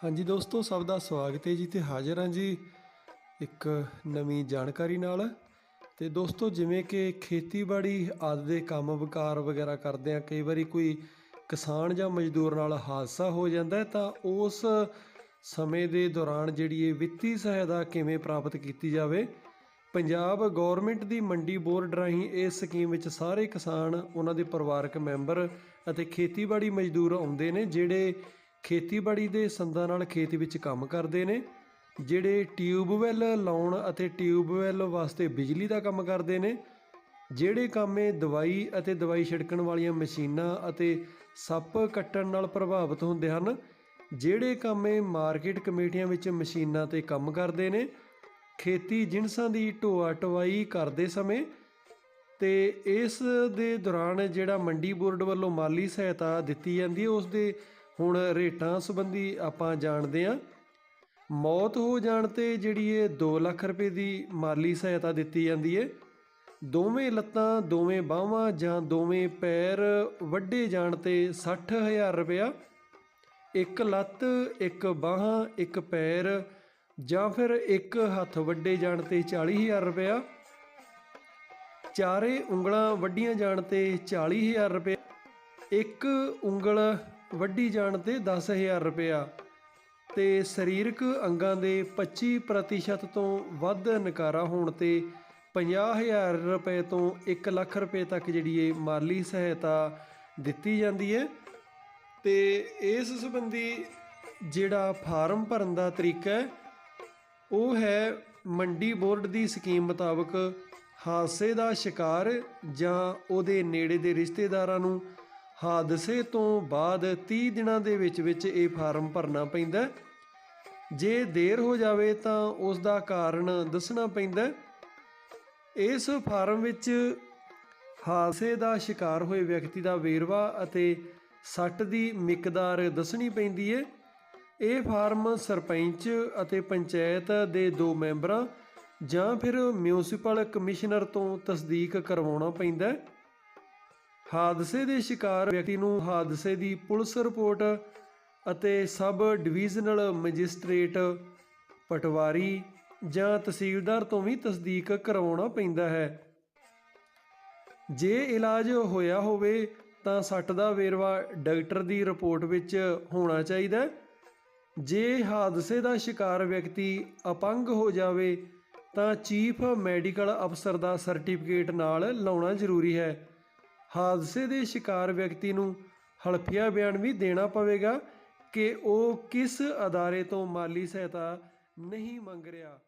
ਹਾਂਜੀ ਦੋਸਤੋ, ਸਭ ਦਾ ਸਵਾਗਤ ਹੈ ਜੀ ਤੇ ਹਾਜ਼ਰ ਹਾਂ ਜੀ ਇੱਕ ਨਵੀਂ ਜਾਣਕਾਰੀ ਨਾਲ। ਤੇ ਦੋਸਤੋ, ਜਿਵੇਂ ਕਿ ਖੇਤੀਬਾੜੀ ਆਦਿ ਦੇ ਕੰਮ ਵਕਾਰ ਵਗੈਰਾ ਕਰਦੇ ਆ ਕਈ ਵਾਰੀ ਕੋਈ ਕਿਸਾਨ ਜਾਂ ਮਜ਼ਦੂਰ ਨਾਲ ਹਾਦਸਾ ਹੋ ਜਾਂਦਾ ਤਾਂ ਉਸ ਸਮੇਂ ਦੇ ਦੌਰਾਨ ਜਿਹੜੀ ਇਹ ਵਿੱਤੀ ਸਹਾਇਤਾ ਕਿਵੇਂ ਪ੍ਰਾਪਤ ਕੀਤੀ ਜਾਵੇ, ਪੰਜਾਬ ਗਵਰਨਮੈਂਟ ਦੀ ਮੰਡੀ ਬੋਰਡ ਰਾਹੀਂ ਇਸ ਸਕੀਮ ਵਿੱਚ ਸਾਰੇ ਕਿਸਾਨ, ਉਹਨਾਂ ਦੇ ਪਰਿਵਾਰਕ ਮੈਂਬਰ ਅਤੇ ਖੇਤੀਬਾੜੀ ਮਜ਼ਦੂਰ ਆਉਂਦੇ ਨੇ, ਜਿਹੜੇ ਖੇਤੀਬਾੜੀ ਦੇ ਸੰਦਾਂ ਨਾਲ ਖੇਤ ਵਿੱਚ ਕੰਮ ਕਰਦੇ ਨੇ, ਜਿਹੜੇ ਟਿਊਬਵੈੱਲ ਲਾਉਣ ਅਤੇ ਟਿਊਬਵੈੱਲ ਵਾਸਤੇ ਬਿਜਲੀ ਦਾ ਕੰਮ ਕਰਦੇ ਨੇ, ਜਿਹੜੇ ਕੰਮੇ ਦਵਾਈ ਅਤੇ ਦਵਾਈ ਛਿੜਕਣ ਵਾਲੀਆਂ ਮਸ਼ੀਨਾਂ ਅਤੇ ਸੱਪ ਕੱਟਣ ਨਾਲ ਪ੍ਰਭਾਵਿਤ ਹੁੰਦੇ ਹਨ, ਜਿਹੜੇ ਕੰਮੇ ਮਾਰਕੀਟ ਕਮੇਟੀਆਂ ਵਿੱਚ ਮਸ਼ੀਨਾਂ ਤੇ ਕੰਮ ਕਰਦੇ ਨੇ, ਖੇਤੀ ਜਿਣਸਾਂ ਦੀ ਢੋਆ ਢਵਾਈ ਕਰਦੇ ਸਮੇਂ ਤੇ ਇਸ ਦੇ ਦੌਰਾਨ ਜਿਹੜਾ ਮੰਡੀ ਬੋਰਡ ਵੱਲੋਂ ਮਾਲੀ ਸਹਾਇਤਾ ਦਿੱਤੀ ਜਾਂਦੀ ਹੈ, ਉਸ ਦੇ ਹੁਣ ਰੇਟਾਂ ਸੰਬੰਧੀ ਆਪਾਂ ਜਾਣਦੇ ਹਾਂ। ਮੌਤ ਹੋ ਜਾਣ ਤੇ ਜਿਹੜੀ ਇਹ 2 ਲੱਖ ਰੁਪਏ ਦੀ ਮਾਲੀ ਸਹਾਇਤਾ ਦਿੱਤੀ ਜਾਂਦੀ ਹੈ। ਦੋਵੇਂ ਲੱਤਾਂ, ਦੋਵੇਂ ਬਾਹਾਂ ਜਾਂ ਦੋਵੇਂ ਪੈਰ ਵੱਢੇ ਜਾਣ ਤੇ 60000 ਰੁਪਇਆ। ਇੱਕ ਲੱਤ, ਇੱਕ ਬਾਹਾਂ, ਇੱਕ ਪੈਰ ਜਾਂ ਫਿਰ ਇੱਕ ਹੱਥ ਵੱਡੇ ਜਾਣ ਤੇ 40000 ਰੁਪਇਆ। ਚਾਰੇ ਉਂਗਲਾਂ ਵੱਡੀਆਂ ਜਾਣ ਤੇ 40000 ਰੁਪਏ ਇੱਕ ਉਂਗਲ ਵੱਢੀ ਜਾਣ ਤੇ 10000 ਰੁਪਇਆ। ਤੇ ਸਰੀਰਕ ਅੰਗਾਂ ਦੇ 25% ਤੋਂ ਵੱਧ ਨਕਾਰਾ ਹੋਣ ਤੇ 50000 ਰੁਪਏ ਤੋਂ 1 ਲੱਖ ਰੁਪਏ ਤੱਕ ਜਿਹੜੀ ਇਹ ਮਾਲੀ ਸਹਾਇਤਾ ਦਿੱਤੀ ਜਾਂਦੀ ਹੈ। ਤੇ ਇਸ ਸੰਬੰਧੀ ਜਿਹੜਾ ਫਾਰਮ ਭਰਨ ਦਾ ਤਰੀਕਾ ਹੈ, ਉਹ ਹੈ ਮੰਡੀ ਬੋਰਡ ਦੀ ਸਕੀਮ ਮੁਤਾਬਕ ਹਾਦਸੇ ਦਾ ਸ਼ਿਕਾਰ ਜਾਂ ਉਹਦੇ ਨੇੜੇ ਦੇ ਰਿਸ਼ਤੇਦਾਰਾਂ ਨੂੰ ਹਾਦਸੇ ਤੋਂ ਬਾਅਦ 30 ਦਿਨਾਂ ਦੇ ਵਿੱਚ ਵਿੱਚ ਇਹ ਫਾਰਮ ਭਰਨਾ ਪੈਂਦਾ ਜੇ ਦੇਰ ਹੋ ਜਾਵੇ ਤਾਂ ਉਸ ਦਾ ਕਾਰਨ ਦੱਸਣਾ ਪੈਂਦਾ ਇਸ ਫਾਰਮ ਵਿੱਚ ਹਾਦਸੇ ਦਾ ਸ਼ਿਕਾਰ ਹੋਏ ਵਿਅਕਤੀ ਦਾ ਵੇਰਵਾ ਅਤੇ ਸੱਟ ਦੀ ਮਿਕਦਾਰ ਦੱਸਣੀ ਪੈਂਦੀ ਹੈ। ਇਹ ਫਾਰਮ ਸਰਪੰਚ ਅਤੇ ਪੰਚਾਇਤ ਦੇ ਦੋ ਮੈਂਬਰਾਂ ਜਾਂ ਫਿਰ ਮਿਊਨਿਸਪਲ ਕਮਿਸ਼ਨਰ ਤੋਂ ਤਸਦੀਕ ਕਰਵਾਉਣਾ ਪੈਂਦਾ ਹੈ। ਹਾਦਸੇ ਦੇ ਸ਼ਿਕਾਰ ਵਿਅਕਤੀ ਨੂੰ ਹਾਦਸੇ ਦੀ ਪੁਲਿਸ ਰਿਪੋਰਟ ਅਤੇ ਸਬ ਡਿਵੀਜ਼ਨਲ ਮੈਜਿਸਟ੍ਰੇਟ ਪਟਵਾਰੀ ਜਾਂ ਤਹਿਸੀਲਦਾਰ ਤੋਂ ਵੀ ਤਸਦੀਕ ਕਰਵਾਉਣਾ ਪੈਂਦਾ ਹੈ। ਜੇ ਇਲਾਜ ਹੋਇਆ ਹੋਵੇ ਤਾਂ ਸੱਟ ਦਾ ਵੇਰਵਾ ਡਾਕਟਰ ਦੀ ਰਿਪੋਰਟ ਵਿੱਚ ਹੋਣਾ ਚਾਹੀਦਾ ਜੇ ਹਾਦਸੇ ਦਾ ਸ਼ਿਕਾਰ ਵਿਅਕਤੀ ਅਪੰਗ ਹੋ ਜਾਵੇ ਤਾਂ ਚੀਫ ਮੈਡੀਕਲ ਅਫਸਰ ਦਾ ਸਰਟੀਫਿਕੇਟ ਨਾਲ ਲਾਉਣਾ ਜ਼ਰੂਰੀ ਹੈ। ਹਾਦਸੇ ਦੇ ਸ਼ਿਕਾਰ ਵਿਅਕਤੀ ਨੂੰ ਹਲਫੀਆ ਬਿਆਨ ਵੀ ਦੇਣਾ ਪਵੇਗਾ ਕਿ ਉਹ ਕਿਸ ਅਦਾਰੇ ਤੋਂ ਮਾਲੀ ਸਹਾਇਤਾ ਨਹੀਂ ਮੰਗ ਰਿਹਾ।